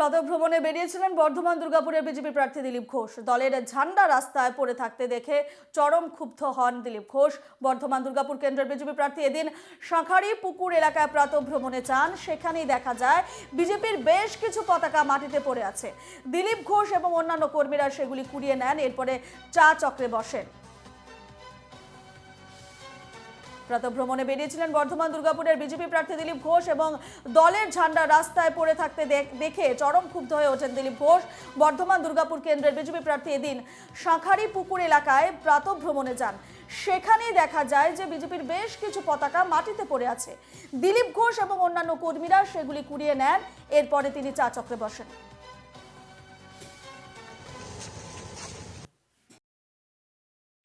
প্রাতঃভ্রমণে বেরিয়েছিলেন বর্ধমান দুর্গাপুরের বিজেপি প্রার্থী দিলীপ ঘোষ। দলের ঝান্ডা রাস্তায় পড়ে থাকতে দেখে চরম ক্ষুব্ধ হন দিলীপ ঘোষ। বর্ধমান দুর্গাপুর কেন্দ্রের বিজেপি প্রার্থী এদিন শাঁখারি পুকুর এলাকায় প্রাতঃভ্রমণে যান। সেখানেই দেখা যায় বিজেপির বেশ কিছু পতাকা মাটিতে পড়ে আছে। দিলীপ ঘোষ এবং অন্যান্য কর্মীরা সেগুলি কুড়িয়ে নেন, এরপরে চা চক্রে বসেন। প্রাতঃভ্রমণে বেরিয়েছিলেন। বর্ধমান, দুর্গাপুরের বিজেপি প্রার্থী দিলীপ ঘোষ এবং দলের ঝান্ডা রাস্তায় পড়ে থাকতে দেখ- চরম ক্ষুব্ধ হয়ে ওঠেন দিলীপ ঘোষ। বর্ধমান, দুর্গাপুর কেন্দ্রের বিজেপি প্রার্থী এদিন শাঁখারি পুকুর এলাকায় প্রাতঃভ্রমণে যান। সেখানেই দেখা যায় যে বিজেপির বেশ কিছু পতাকা মাটিতে পড়ে আছে। দিলীপ ঘোষ এবং অন্যান্য কর্মীরা সেগুলি কুড়িয়ে নেন। এরপরে তিনি চা চক্রে বসেন।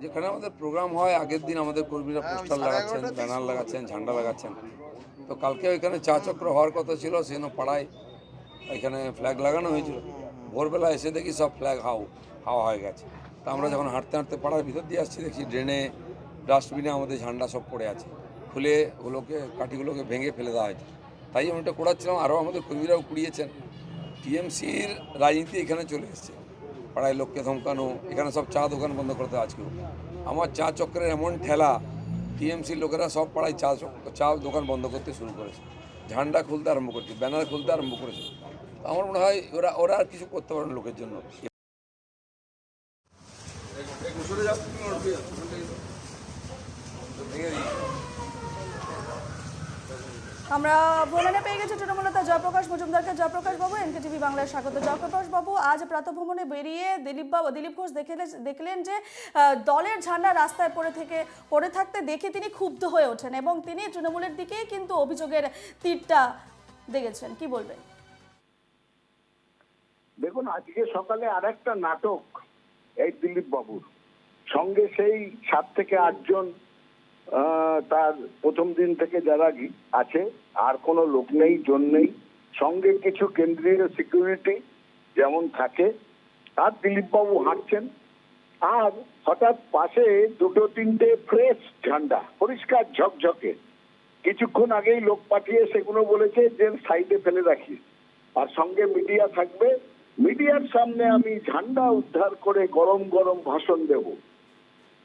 যেখানে আমাদের প্রোগ্রাম হয় আগের দিন আমাদের কর্মীরা পোস্টার লাগাচ্ছেন ব্যানার লাগাচ্ছেন ঝান্ডা লাগাচ্ছেন। তো কালকে ওইখানে চা চক্র হওয়ার কথা ছিল সেন পাড়ায় এখানে ফ্ল্যাগ লাগানো হয়েছিল। ভোরবেলা এসে দেখি সব ফ্ল্যাগ হাও হাওয়া হয়ে গেছে। তা আমরা যখন হাঁটতে হাঁটতে পাড়ার ভিতর দিয়ে আসছি দেখছি ড্রেনে ডাস্টবিনে আমাদের ঝান্ডা সব পড়ে আছে। খুলে ওগুলোকে কাঠিগুলোকে ভেঙে ফেলে দেওয়া হয়েছে। তাই আমি ওটা কুড়াচ্ছিলাম আরও আমাদের কর্মীরাও কুড়িয়েছেন। টিএমসির রাজনীতি এখানে চলে এসছে। পাড়ায় লোককে ধমকানো, এখানে সব চা দোকান বন্ধ করতে আজকেও আমার চা চক্রের এমন ঠেলা টিএমসির লোকেরা সব পাড়ায় চা চা দোকান বন্ধ করতে শুরু করেছে। ঝান্ডা খুলতে আরম্ভ করছে, ব্যানার খুলতে আরম্ভ করেছে। আমার মনে হয় ওরা ওরা আর কিছু করতে পারে লোকের জন্য ভেঙে দিই আমরা ভ্রমণে পেয়ে গেছি তৃণমূলতা জয়প্রকাশ মজুমদারকে। জয়প্রকাশ বাবু এনকে টিভি বাংলায় স্বাগত। জয়প্রকাশ বাবু, আজ প্রাতঃভ্রমণে বেরিয়ে দিলীপ বাবু দিলীপ ঘোষ দেখলে দেখলেন যে দলের ঝান্ডা রাস্তায় পড়ে থেকে পড়ে থাকতে দেখে তিনি ক্ষুব্ধ হয়ে ওঠেন এবং তিনি তৃণমূলের দিকেই কিন্তু অভিযোগের তীরটা দেখেছেন। কি বলবেন? দেখুন, আজকে সকালে আর একটা নাটক এই দিলীপ বাবুর। সঙ্গে সেই সাত থেকে আটজন তার প্রথম দিন থেকে যারা আছে, আর কোনো লোক নেই, জন নেই, সঙ্গে কিছু কেন্দ্রীয় সিকিউরিটি যেমন থাকে, আর দিলীপ বাবু হাঁটছেন। আর হঠাৎ পাশে দুটো তিনটে ফ্রেশ ঝান্ডা, পরিষ্কার ঝকঝকে। কিছুক্ষণ আগেই লোক পাঠিয়ে সেগুলো বলেছে যে সাইডে ফেলে রাখি আর সঙ্গে মিডিয়া থাকবে। মিডিয়ার সামনে আমি ঝান্ডা উদ্ধার করে গরম গরম ভাষণ দেব।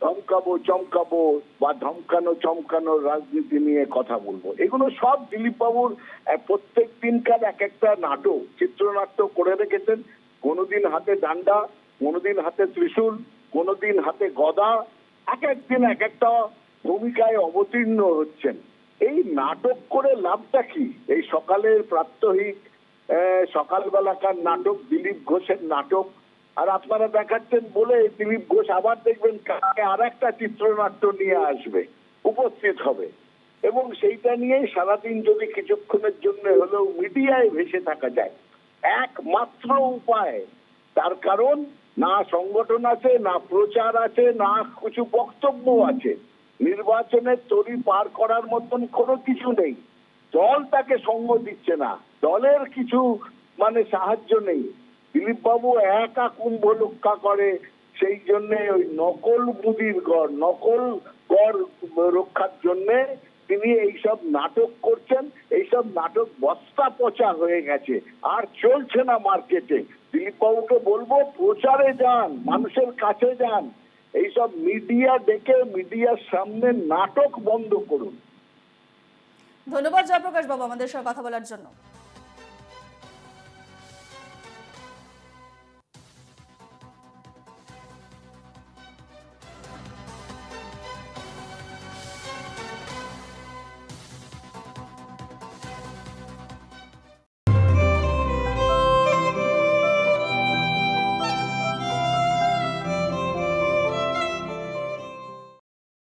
ধমকাবো, চমকাবো বা ধমকানো চমকানোর রাজনীতি নিয়ে কথা বলব। এগুলো সব দিলীপ বাবুর প্রত্যেক দিনকার এক একটা নাটক। চিত্রনাট্য করে রেখেছেন। কোনোদিন হাতে ডান্ডা, কোনোদিন হাতে ত্রিশূল, কোনোদিন হাতে গদা, এক একদিন এক একটা ভূমিকায় অবতীর্ণ হচ্ছেন। এই নাটক করে লাভটা কি? এই সকালের প্রাত্যহিক সকালবেলাকার নাটক, দিলীপ ঘোষের নাটক আর আপনারা দেখাচ্ছেন বলে দিলীপ ঘোষ আবার দেখবেন কালকে আর একটা চিত্রনাট্য নিয়ে আসবে, উপস্থিত হবে। এবং সেইটা নিয়েই সারাদিন যদি কিছুক্ষণের জন্য হলেও মিডিয়ায় ভেসে থাকা যায়। একমাত্র উপায়, তার কারণ না সংগঠন আছে, না প্রচার আছে, না কিছু বক্তব্য আছে। নির্বাচনের তরি পার করার মতন কোনো কিছু নেই। দল তাকে সঙ্গ দিচ্ছে না। দলের কিছু মানে সাহায্য নেই। দিলীপ বাবু একা কুম্ভ রক্ষা করে, সেই জন্য ওই নকল মুদির গড় নকল গড় রক্ষার জন্যে তিনি এইসব নাটক করছেন, এইসব নাটক বস্তা পচা হয়ে গেছে, আর চলছে না মার্কেটে। দিলীপ বাবুকে বলব, প্রচারে যান, মানুষের কাছে যান। এইসব মিডিয়া ডেকে মিডিয়ার সামনে নাটক বন্ধ করুন। ধন্যবাদ জয়প্রকাশ বাবু আমাদের সঙ্গে কথা বলার জন্য।